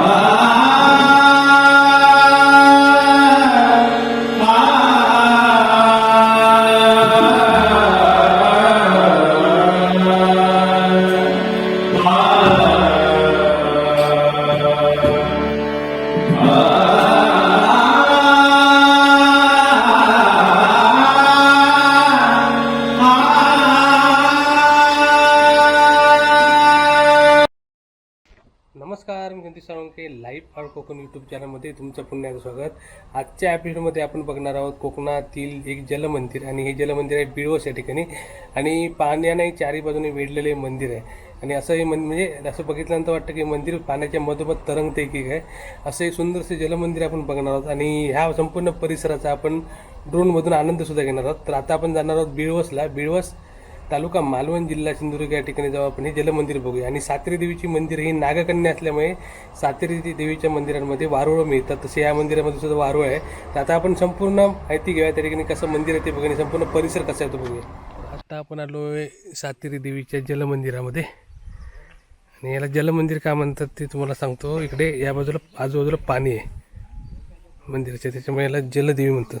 아~ Salunke live out Konkan YouTube चॅनलमध्ये तुमचं पुन्हा एकदा स्वागत. आजच्या एपिसोडमध्ये आपण बघणार आहोत कोकणातील एक जलमंदिर आणि हे जलमंदिर आहे बिळवस या ठिकाणी. आणि पाण्याने चारी बाजूने वेढलेले मंदिर आहे. आणि असं हे मन म्हणजे असं बघितल्यानंतर वाटतं की मंदिर पाण्याच्या मधोमध तरंगते की काय. असं एक सुंदरसे जलमंदिर आपण बघणार आहोत. आणि ह्या संपूर्ण परिसराचा आपण ड्रोनमधून आनंदसुद्धा घेणार आहोत. तर आता आपण जाणार आहोत बिळवसला. बिळवस तालुका मालवण जिल्हा सिंधुदुर्ग या ठिकाणी जाऊ आपण. हे जलमंदिर बघूया. आणि सातेरी देवीची मंदिर ही नागकन्या असल्यामुळे सातेरी देवीच्या मंदिरांमध्ये वारुळ मिळतात. तसे या मंदिरामध्ये सुद्धा वारुळ आहे. तर आता आपण संपूर्ण माहिती घेऊया त्या ठिकाणी कसं मंदिर आहे ते बघूया आणि संपूर्ण परिसर कसा आहे तो बघूया. आता आपण आलो आहे सातेरी देवीच्या जलमंदिरामध्ये आणि याला जलमंदिर का म्हणतात ते तुम्हाला सांगतो. इकडे या बाजूला आजूबाजूला पाणी आहे. मंदिराच्या त्याच्यामुळे याला जलदेवी म्हणतात.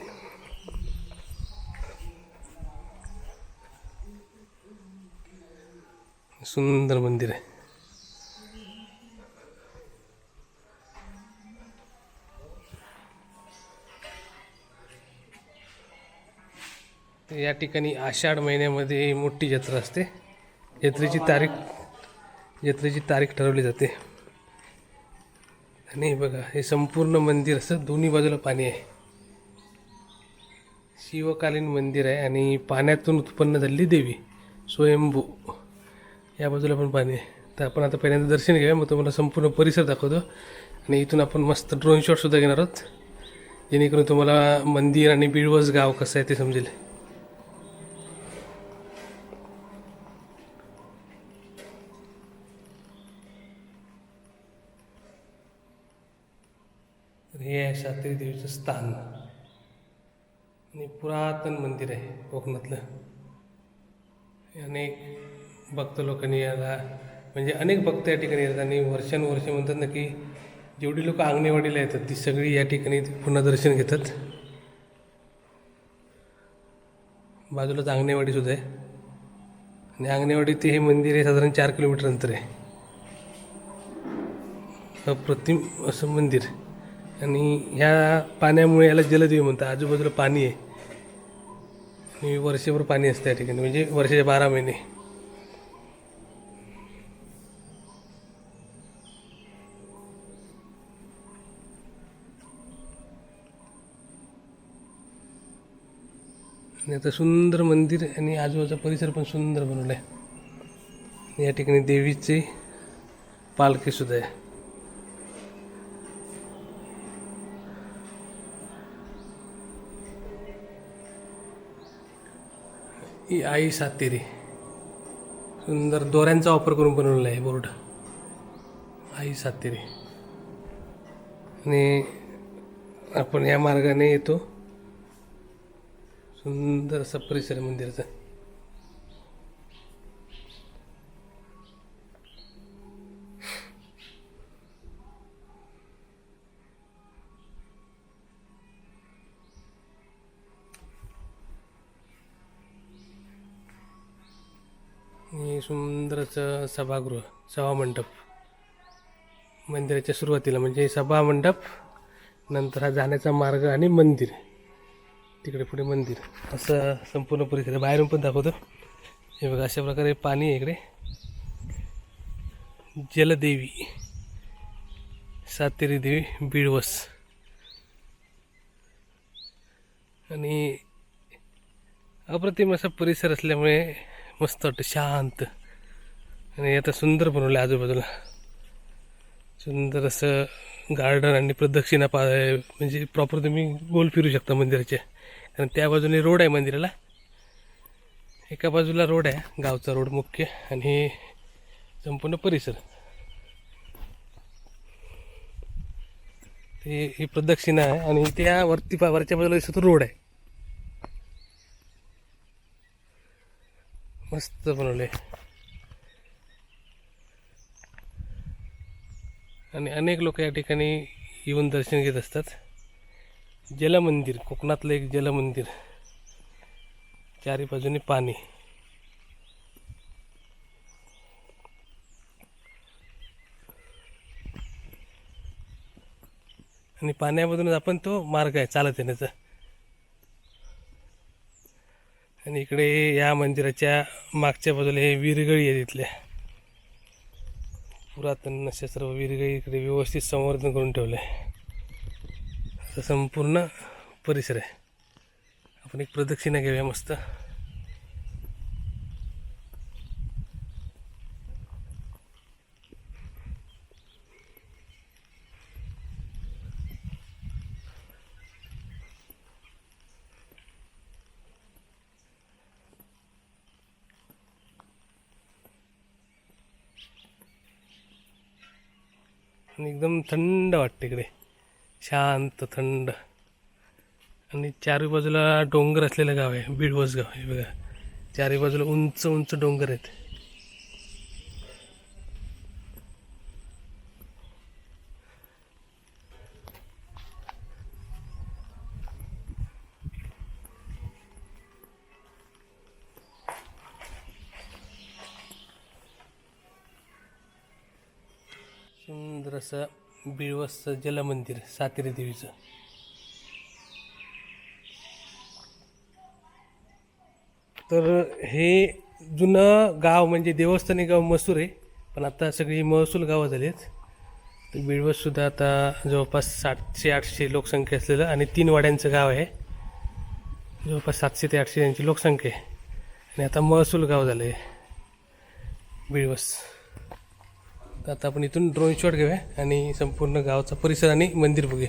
सुंदर मंदिर आहे. या ठिकाणी आषाढ महिन्यामध्ये मोठी जत्रा असते. जत्रेची तारीख जत्रेची तारीख ठरवली जाते. आणि बघा हे संपूर्ण मंदिर असं दोन्ही बाजूला पाणी आहे. शिवकालीन मंदिर आहे आणि पाण्यातून उत्पन्न झालेली देवी स्वयंभू. या बाजूला पण पाणी आहे. तर आपण आता पहिल्यांदा दर्शन घेऊया. मग तुम्हाला संपूर्ण परिसर दाखवतो. आणि इथून आपण मस्त ड्रोन शॉटसुद्धा घेणार आहोत. जेणेकरून तुम्हाला मंदिर आणि बिळवस गाव कसं आहे ते समजेल. हे आहे सातेरी देवीचं स्थान. आणि पुरातन मंदिर आहे कोकणातलं. अनेक भक्त लोकांनी याला म्हणजे अनेक भक्त या ठिकाणी येतात आणि वर्षानुवर्ष म्हणतात ना की जेवढी लोक आंगणेवाडीला येतात ती सगळी या ठिकाणी पुन्हा दर्शन घेतात. बाजूलाच अंगणेवाडीसुद्धा आहे. आणि आंगणेवाडी ते हे मंदिर आहे साधारण चार किलोमीटर अंतर आहे. अप्रतिम असं मंदिर. आणि ह्या पाण्यामुळे याला जलदेवी म्हणतात. आजूबाजूला पाणी आहे. आणि वर्षभर पाणी असतं या ठिकाणी. म्हणजे वर्षाचे बारा महिने. आणि आता सुंदर मंदिर आणि आजूबाजूचा परिसर पण सुंदर बनवला आहे या ठिकाणी देवीचे पालखी सुद्धा आहे. ही आई सातेरी. सुंदर दोऱ्यांचा वापर करून बनवलेला आहे बोर्ड. आई सातेरी. आणि आपण या मार्गाने येतो. सुंदर असा परिसर आहे मंदिराचा. आणि सुंदर असं सभागृह सभामंडप मंदिराच्या सुरुवातीला म्हणजे सभा मंडप नंतर हा जाण्याचा मार्ग आणि मंदिर. तिकडे पुढे मंदिर. असं संपूर्ण परिसर. आहे. बाहेरून पण दाखवतो. हे बघा अशा प्रकारे पाणी आहे इकडे. जलदेवी. सातेरी देवी बिळवस आणि अप्रतिम असा परिसर असल्यामुळे मस्त वाटतं शांत. आणि आता सुंदर बनवलं आहे आजूबाजूला. सुंदर असं गार्डन आणि प्रदक्षिणा पा म्हणजे प्रॉपर तुम्ही गोल फिरू शकता मंदिराच्या. कारण त्या बाजूने रोड आहे मंदिराला. एका बाजूला रोड आहे गावचा रोड मुख्य आणि हे संपूर्ण परिसर. ते ही प्रदक्षिणा आहे आणि त्या वरती वरच्या बाजूला दिसतो रोड आहे. मस्त बनवले आणि अनेक लोक या ठिकाणी येऊन दर्शन घेत असतात. जलमंदिर कोकणातलं एक जलमंदिर. चारी बाजूने पाणी. आणि पाण्यामधूनच आपण तो मार्ग आहे चालत येण्याचा. आणि इकडे या मंदिराच्या मागच्या बाजूला हे विरगळी आहे तिथल्या पुरातन अशा सर्व विरगळी इकडे व्यवस्थित संवर्धन करून ठेवलं आहे असा संपूर्ण परिसर आहे आपण एक प्रदक्षिणा घेऊया मस्त आणि एकदम थंड वाटते इकडे शांत थंड. आणि चारी बाजूला डोंगर असलेलं गाव आहे बिडवस गाव आहे बघा. चारी बाजूला उंच उंच डोंगर आहेत. सुंदर असं बिळवसचं जलमंदिर सातेरी देवीचं. तर हे जुनं गाव म्हणजे देवस्थानी गाव मसूर आहे पण आता सगळी महसूल गावं झाली आहेत. तर बिळवससुद्धा आता जवळपास सातशे आठशे लोकसंख्या असलेलं आणि तीन वाड्यांचं गाव आहे. जवळपास सातशे ते आठशे यांची लोकसंख्या आहे. आणि आता महसूल गाव झालं आहे बिळवस तर आता आपण इथून ड्रोन शॉट घेऊया आणि संपूर्ण गावाचा परिसर आणि मंदिर बघूया.